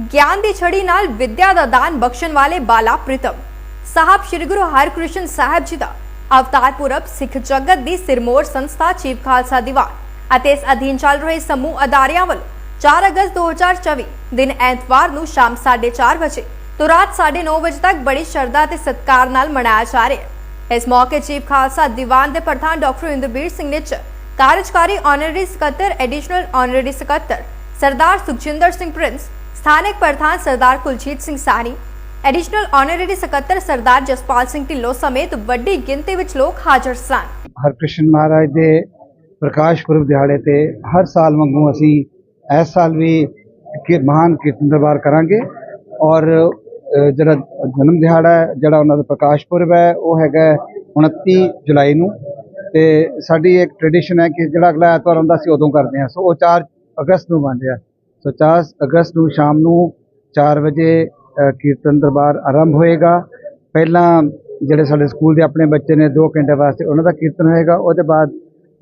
ਗਿਆਨ ਦੀ ਛੜੀ ਨਾਲ ਵਿਦਿਆ ਦਾ ਦਾਨ ਬਖਸ਼ਣ ਵਾਲੇ ਬਾਲਾ ਪ੍ਰੀਤਮ ਸਾਹਿਬ ਸ੍ਰੀ ਗੁਰੂ ਹਰਕ੍ਰਿਸ਼ਨ ਸਾਹਿਬ ਜੀ ਦਾ ਅਵਤਾਰ ਪੁਰਬ ਸਿੱਖ ਜਗਤ ਦੀ ਸਿਰਮੌਰ ਸੰਸਥਾ ਚੀਫ ਖਾਲਸਾ ਦੀਵਾਨ ਅਤੇ ਇਸ ਅਧੀਨ ਚੱਲ ਰਹੇ ਸਮੂਹ ਅਦਾਰਿਆਂ ਵੱਲੋਂ 4 ਅਗਸਤ 2024 ਦਿਨ ਐਤਵਾਰ ਨੂੰ ਸ਼ਾਮ 4:30 ਵਜੇ ਤੋਂ ਰਾਤ 9:30 ਵਜੇ ਤੱਕ ਬੜੀ ਸ਼ਰਧਾ ਤੇ ਸਤਿਕਾਰ ਨਾਲ ਮਨਾਇਆ ਜਾ ਰਿਹਾ ਹੈ ਇਸ ਮੌਕੇ ਚੀਫ ਖਾਲਸਾ ਦੀਵਾਨ ਦੇ ਪ੍ਰਧਾਨ ਡਾਕਟਰ ਇੰਦਰਬੀਰ ਸਿੰਘ ਨੇ ਕਾਰਜਕਾਰੀ ਆਨਰਰੀ ਸਕੱਤਰ ਐਡੀਸ਼ਨਲ ਆਨਰਰੀ ਸਕੱਤਰ ਸਰਦਾਰ ਸੁਖਜਿੰਦਰ ਸਿੰਘ ਪ੍ਰਿੰਸ ਸਥਾਨਕ ਪ੍ਰਧਾਨ ਸਰਦਾਰ ਕੁਲਜੀਤ ਸਿੰਘ ਸਾਹਨੀ ਐਡੀਸ਼ਨਲ ਆਨਰਰੀ ਸਕੱਤਰ ਸਰਦਾਰ ਜਸਪਾਲ ਸਿੰਘ ਢਿੱਲੋਂ ਸਮੇਤ ਵੱਡੀ ਗਿਣਤੀ ਵਿੱਚ ਲੋਕ ਹਾਜ਼ਰ ਸਨ। ਹਰਕ੍ਰਿਸ਼ਨ ਮਹਾਰਾਜ ਦੇ ਪ੍ਰਕਾਸ਼ ਪੁਰਬ ਦਿਹਾੜੇ ਤੇ ਹਰ ਸਾਲ ਵਾਂਗੂ ਅਸੀਂ ਇਸ ਸਾਲ ਵੀ ਕਿ ਮਹਾਨ ਕੀਰਤਨ ਦਰਬਾਰ ਕਰਾਂਗੇ ਔਰ ਜਿਹੜਾ ਜਨਮ ਦਿਹਾੜਾ ਹੈ, ਜਿਹੜਾ ਉਹਨਾਂ ਦਾ ਪ੍ਰਕਾਸ਼ ਪੁਰਬ ਹੈ, ਉਹ ਹੈਗਾ ਹੈ 29 ਜੁਲਾਈ ਨੂੰ ਤੇ ਸਾਡੀ ਇੱਕ ਟ੍ਰੈਡੀਸ਼ਨ ਹੈ ਕਿ ਜਿਹੜਾ ਅਗਲਾ ਐਤਵਾਰ ਹੁੰਦਾ ਸੀ ਉਦੋਂ ਕਰਦੇ ਹਾਂ। ਸੋ ਉਹ 4 ਅਗਸਤ ਨੂੰ ਬਣ ਰਿਹਾ ਸੋ 4 ਅਗਸਤ ਨੂੰ ਸ਼ਾਮ ਨੂੰ 4 ਵਜੇ ਕੀਰਤਨ ਦਰਬਾਰ ਆਰੰਭ ਹੋਏਗਾ ਪਹਿਲਾਂ ਜਿਹੜੇ ਸਾਡੇ ਸਕੂਲ ਦੇ ਆਪਣੇ ਬੱਚੇ ਨੇ 2 ਘੰਟੇ ਵਾਸਤੇ ਉਹਨਾਂ ਦਾ ਕੀਰਤਨ ਹੋਏਗਾ ਉਹਦੇ ਬਾਅਦ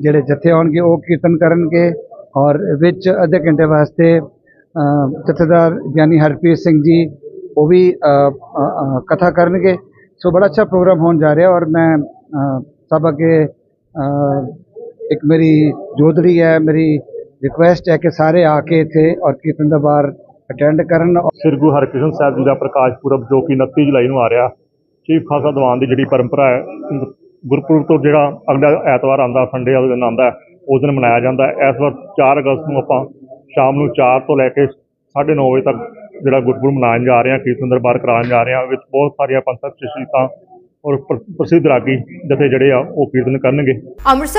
ਜਿਹੜੇ ਜਥੇ ਆਉਣਗੇ ਉਹ ਕੀਰਤਨ ਕਰਨਗੇ ਔਰ ਵਿੱਚ ਅੱਧੇ ਘੰਟੇ ਵਾਸਤੇ ਜਥੇਦਾਰ ਗਿਆਨੀ ਹਰਪ੍ਰੀਤ ਸਿੰਘ ਜੀ ਉਹ ਵੀ ਕਥਾ ਕਰਨਗੇ ਸੋ ਬੜਾ ਅੱਛਾ ਪ੍ਰੋਗਰਾਮ ਹੋਣ ਜਾ ਰਿਹਾ ਔਰ ਮੈਂ ਸਭ ਅੱਗੇ ਇੱਕ ਮੇਰੀ ਜੋਧੜੀ ਹੈ ਮੇਰੀ ਰਿਕੁਐਸਟ ਹੈ ਕਿ ਸਾਰੇ ਆ ਕੇ ਇੱਥੇ ਔਰ ਕੀਰਤਨ ਦਰਬਾਰ ਅਟੈਂਡ ਕਰਨ ਸ੍ਰੀ ਗੁਰੂ ਹਰਕ੍ਰਿਸ਼ਨ ਸਾਹਿਬ ਜੀ ਦਾ ਪ੍ਰਕਾਸ਼ ਪੁਰਬ ਜੋ ਕਿ 29 ਜੁਲਾਈ ਨੂੰ ਆ ਰਿਹਾ ਚੀਫ ਖਾਲਸਾ ਦੀਵਾਨ ਦੀ ਜਿਹੜੀ ਪਰੰਪਰਾ ਹੈ ਗੁਰਪੁਰਬ ਤੋਂ ਜਿਹੜਾ ਅਗਲਾ ਐਤਵਾਰ ਆਉਂਦਾ ਸੰਡੇ ਵਾਲੇ ਦਿਨ ਆਉਂਦਾ ਉਸ ਦਿਨ ਮਨਾਇਆ ਜਾਂਦਾ ਹੈ। ਇਸ ਵਾਰ 4 ਅਗਸਤ ਨੂੰ ਆਪਾਂ ਸ਼ਾਮ ਨੂੰ 4 ਤੋਂ ਲੈ ਕੇ 9:30 ਵਜੇ ਤੱਕ ਜਿਹੜਾ ਗੁਰਪੁਰਬ ਮਨਾਉਣ ਜਾ ਰਹੇ ਹਾਂ ਕੀਰਤਨ ਦਰਬਾਰ ਕਰਾਉਣ ਜਾ ਰਹੇ ਹਾਂ ਵਿੱਚ ਬਹੁਤ ਸਾਰੀਆਂ ਪੰਥਕ ਸ਼ਖਸੀਅਤਾਂ ਔਰ ਪ੍ਰ- ਪ੍ਰਸਿੱਧ ਰਾਗੀ ਜਥੇ ਜਿਹੜੇ ਆ ਉਹ ਕੀਰਤਨ ਕਰਨਗੇ ਅੰਮ੍ਰਿਤਸਰ